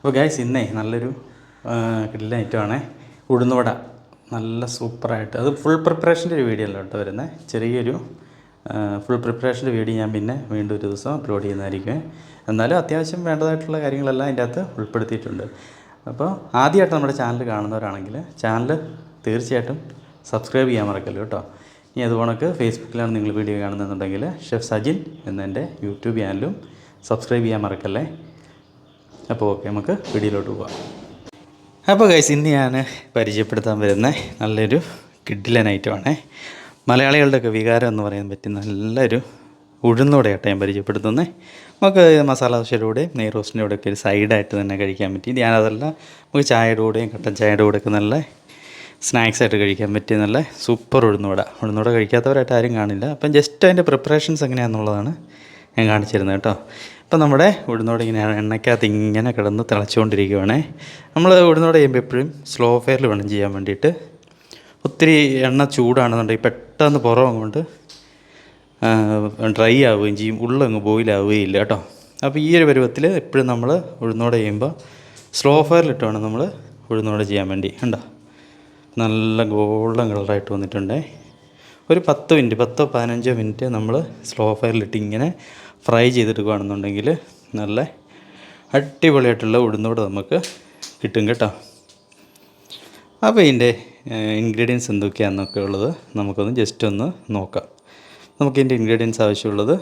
അപ്പോൾ ഗൈസ് ഇന്നേ നല്ലൊരു കിടിലൻ ഐറ്റമാണ് ഉഴുന്നുവട. നല്ല സൂപ്പറായിട്ട്. അത് ഫുൾ പ്രിപ്പറേഷന്റെ ഒരു വീഡിയോ അല്ല കേട്ടോ വരുന്നത് ചെറിയൊരു ഫുൾ പ്രിപ്പറേഷന്റെ വീഡിയോ ഞാൻ പിന്നെ വീണ്ടും ഒരു ദിവസം അപ്ലോഡ് ചെയ്യുന്നതായിരിക്കും എന്നാലും അത്യാവശ്യം വേണ്ടതായിട്ടുള്ള കാര്യങ്ങളെല്ലാം അതിന്റെ അകത്ത് ഉൾപ്പെടുത്തിയിട്ടുണ്ട്. അപ്പോൾ ആദ്യമായിട്ട് നമ്മുടെ ചാനൽ കാണുന്നവരാണെങ്കിൽ ചാനൽ തീർച്ചയായിട്ടും സബ്സ്ക്രൈബ് ചെയ്യാൻ മറക്കല്ലോ കേട്ടോ. ഇനി അതുകൊണ്ടൊക്കെ ഫേസ്ബുക്കിലാണ് നിങ്ങൾ വീഡിയോ കാണുന്നതെന്നുണ്ടെങ്കിൽ ഷെഫ് സജിൻ എന്നെന്റെ യൂട്യൂബ് ചാനലും സബ്സ്ക്രൈബ് ചെയ്യാൻ മറക്കല്ലേ? അപ്പോൾ ഓക്കെ നമുക്ക് വീഡിയോയിലോട്ട് പോകാം അപ്പോൾ ഗൈസ് ഇന്ന് ഞാൻ പരിചയപ്പെടുത്താൻ വരുന്ന നല്ലൊരു കിഡിലൻ ഐറ്റമാണേ മലയാളികളുടെയൊക്കെ വികാരം എന്ന് പറയാൻ പറ്റിയ നല്ലൊരു ഉഴുന്നോടെയാട്ടോ ഞാൻ പരിചയപ്പെടുത്തുന്നത്. നമുക്ക് മസാല ദോശയുടെ നെയ് റോസ്റ്റിന്റെ കൂടെയൊക്കെ ഒരു സൈഡായിട്ട് തന്നെ കഴിക്കാൻ പറ്റി. ഞാനതല്ല നമുക്ക് ചായയുടെ കൂടെയും കട്ടൻ ചായയുടെ കൂടെയൊക്കെ നല്ല സ്നാക്സ് ആയിട്ട് കഴിക്കാൻ പറ്റിയ നല്ല സൂപ്പർ ഉഴുന്നോട. ഉഴുന്നോട കഴിക്കാത്തവരായിട്ട് ആരും കാണില്ല. അപ്പം ജസ്റ്റ് അതിന്റെ പ്രിപ്പറേഷൻസ് എങ്ങനെയാണെന്നുള്ളതാണ് ഞാൻ കാണിച്ചിരുന്നത് കേട്ടോ. ഇപ്പം നമ്മുടെ ഉഴുന്നോട് ഇങ്ങനെ എണ്ണയ്ക്കകത്ത് ഇങ്ങനെ കിടന്ന് തിളച്ചുകൊണ്ടിരിക്കുകയാണ് നമ്മൾ ഉഴുന്നോട് ചെയ്യുമ്പോൾ എപ്പോഴും സ്ലോ ഫെയറിൽ വേണം ചെയ്യാൻ വേണ്ടിയിട്ട്. ഒത്തിരി എണ്ണ ചൂടാണെന്നുണ്ടെങ്കിൽ പെട്ടെന്ന് പുറം കൊണ്ട് ഡ്രൈ ആവുകയും ചെയ്യും. ഉള്ളങ്ങ് ബോയിലാവുകയും ഇല്ല കേട്ടോ. അപ്പോൾ ഈ ഒരു പരുവത്തിൽ എപ്പോഴും നമ്മൾ ഉഴുന്നോട് ചെയ്യുമ്പോൾ സ്ലോ ഫയറിലിട്ട് വേണം നമ്മൾ ഉഴുന്നോട് ചെയ്യാൻ വേണ്ടി. കണ്ടോ? നല്ല ഗോൾഡൻ കളറായിട്ട് വന്നിട്ടുണ്ടേ. ഒരു പത്ത് മിനിറ്റ് പത്തോ പതിനഞ്ചോ മിനിറ്റ് നമ്മൾ സ്ലോ ഫയറിലിട്ട് ഇങ്ങനെ ഫ്രൈ ചെയ്തെടുക്കുകയാണെന്നുണ്ടെങ്കിൽ നല്ല അടിപൊളിയായിട്ടുള്ള ഉഴുന്നോട് നമുക്ക് കിട്ടും കേട്ടോ. അപ്പോൾ ഇതിന്റെ ഇൻഗ്രീഡിയൻസ് എന്തൊക്കെയാണെന്നൊക്കെ ഉള്ളത് നമുക്കൊന്ന് ജസ്റ്റ് ഒന്ന് നോക്കാം. നമുക്ക് ഇതിന്റെ ഇൻഗ്രീഡിയൻസ് ആവശ്യമുള്ളത്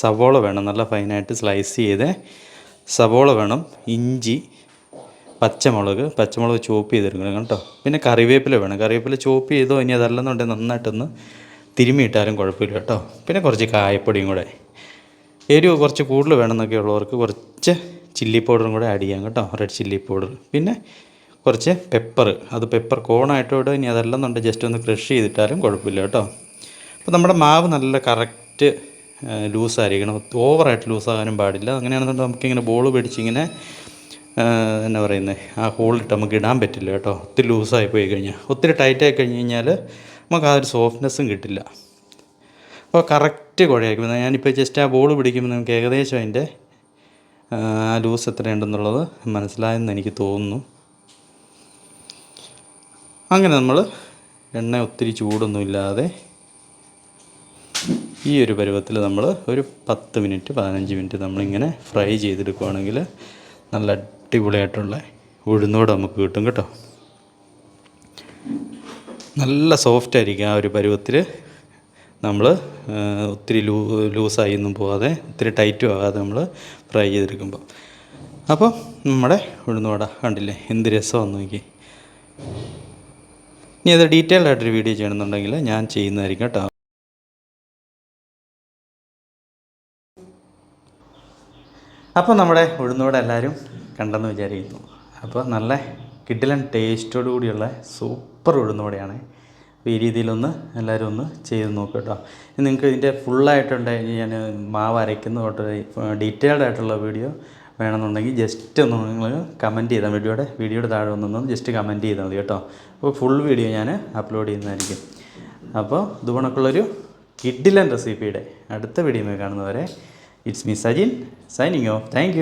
സവോള വേണം നല്ല ഫൈനായിട്ട് സ്ലൈസ് ചെയ്ത് സവോള വേണം ഇഞ്ചി പച്ചമുളക് പച്ചമുളക് ചോപ്പ് ചെയ്തെടുക്കണം കേട്ടോ. പിന്നെ കറിവേപ്പില വേണം. കറിവേപ്പില ചോപ്പ് ചെയ്തോ ഇനി അതല്ലെന്നുണ്ടെങ്കിൽ നന്നായിട്ടൊന്ന് തിരുമ്മിയിട്ടാലും കുഴപ്പമില്ല കേട്ടോ. പിന്നെ കുറച്ച് കായപ്പൊടിയും കൂടെ. എരിവ് കുറച്ച് കൂടുതൽ വേണമെന്നൊക്കെ ഉള്ളവർക്ക് കുറച്ച് ചില്ലി പൗഡറും കൂടെ ആഡ് ചെയ്യാം കേട്ടോ. റെഡ് ചില്ലി പൗഡർ പിന്നെ കുറച്ച് പെപ്പർ അത് പെപ്പർ കോണായിട്ട് ഇടുക ഇനി അതല്ലെന്നുണ്ടെങ്കിൽ ജസ്റ്റ് ഒന്ന് ക്രഷ് ചെയ്തിട്ടാലും കുഴപ്പമില്ല കേട്ടോ. അപ്പോൾ നമ്മുടെ മാവ് നല്ല കറക്റ്റ് ലൂസായിരിക്കണം ഓവറായിട്ട് ലൂസാകാനും പാടില്ല. അങ്ങനെയാണെന്നുണ്ടെങ്കിൽ നമുക്കിങ്ങനെ ബോൾ പിടിച്ചിങ്ങനെ എന്നാ പറയുന്നത് ആ ഹോളിട്ട് നമുക്ക് ഇടാൻ പറ്റില്ല കേട്ടോ. ഒത്തിരി ലൂസായി പോയി കഴിഞ്ഞാൽ. ഒത്തിരി ടൈറ്റായി കഴിഞ്ഞ് കഴിഞ്ഞാൽ നമുക്ക് ആ ഒരു സോഫ്റ്റ്നെസ്സും കിട്ടില്ല. അപ്പോൾ കറക്റ്റ് കുഴയായിരിക്കും. ഞാനിപ്പോൾ ജസ്റ്റ് ആ ബോൾ പിടിക്കുമ്പോൾ നമുക്ക് ഏകദേശം അതിന്റെ ആ ലൂസ് എത്രയുണ്ടെന്നുള്ളത് മനസ്സിലായെന്ന് എനിക്ക് തോന്നുന്നു. അങ്ങനെ നമ്മൾ എണ്ണ ഒത്തിരി ചൂടൊന്നുമില്ലാതെ ഈ ഒരു പരുവത്തിൽ നമ്മൾ ഒരു പത്ത് മിനിറ്റ് പതിനഞ്ച് മിനിറ്റ് നമ്മളിങ്ങനെ ഫ്രൈ ചെയ്തെടുക്കുകയാണെങ്കിൽ നല്ല അടിപൊളിയായിട്ടുള്ള ഉഴുന്നോട് നമുക്ക് കിട്ടും കേട്ടോ. നല്ല സോഫ്റ്റ് ആയിരിക്കും ആ ഒരു പരുവത്തിൽ. നമ്മൾ ഒത്തിരി ലൂ ലൂസായി ഒന്നും പോകാതെ ഒത്തിരി ടൈറ്റും ആകാതെ നമ്മൾ ഫ്രൈ ചെയ്തെടുക്കുമ്പോൾ അപ്പോൾ നമ്മുടെ ഉഴുന്നുവട കണ്ടില്ലേ? എന്ത് രസമാണെന്ന് നോക്കി. ഇനി അത് ഡീറ്റെയിൽഡ് ആയിട്ടൊരു വീഡിയോ ചെയ്യണമെന്നുണ്ടെങ്കിൽ ഞാൻ ചെയ്യുന്നതായിരിക്കും കേട്ടോ. അപ്പോൾ നമ്മുടെ ഉഴുന്നുവട എല്ലാവരും കണ്ടെന്ന് വിചാരിക്കുന്നു. അപ്പോൾ നല്ല കിഡിലൻ ടേസ്റ്റോടു കൂടിയുള്ള സൂപ്പർ ഉഴുന്നോടെയാണ് ഈ രീതിയിലൊന്ന് എല്ലാവരും ഒന്ന് ചെയ്ത് നോക്കുക കേട്ടോ. നിങ്ങൾക്ക് ഇതിന്റെ ഫുള്ളായിട്ടുണ്ട് ഞാൻ മാവ് അരയ്ക്കുന്ന തൊട്ട് ഡീറ്റെയിൽഡ് ആയിട്ടുള്ള വീഡിയോ വേണമെന്നുണ്ടെങ്കിൽ ജസ്റ്റ് ഒന്ന് നിങ്ങൾ കമന്റ് ചെയ്താൽ വീഡിയോയുടെ വീഡിയോയുടെ താഴെ ഒന്നൊന്ന് ജസ്റ്റ് കമന്റ് ചെയ്താൽ മതി കേട്ടോ. അപ്പോൾ ഫുൾ വീഡിയോ ഞാൻ അപ്ലോഡ് ചെയ്യുന്നതായിരിക്കും. അപ്പോൾ ഇതുപോണക്കുള്ളൊരു കിഡിലൻ റെസിപ്പിയുടെ അടുത്ത വീഡിയോ കാണുന്നവരെ it's me Sajin signing off thank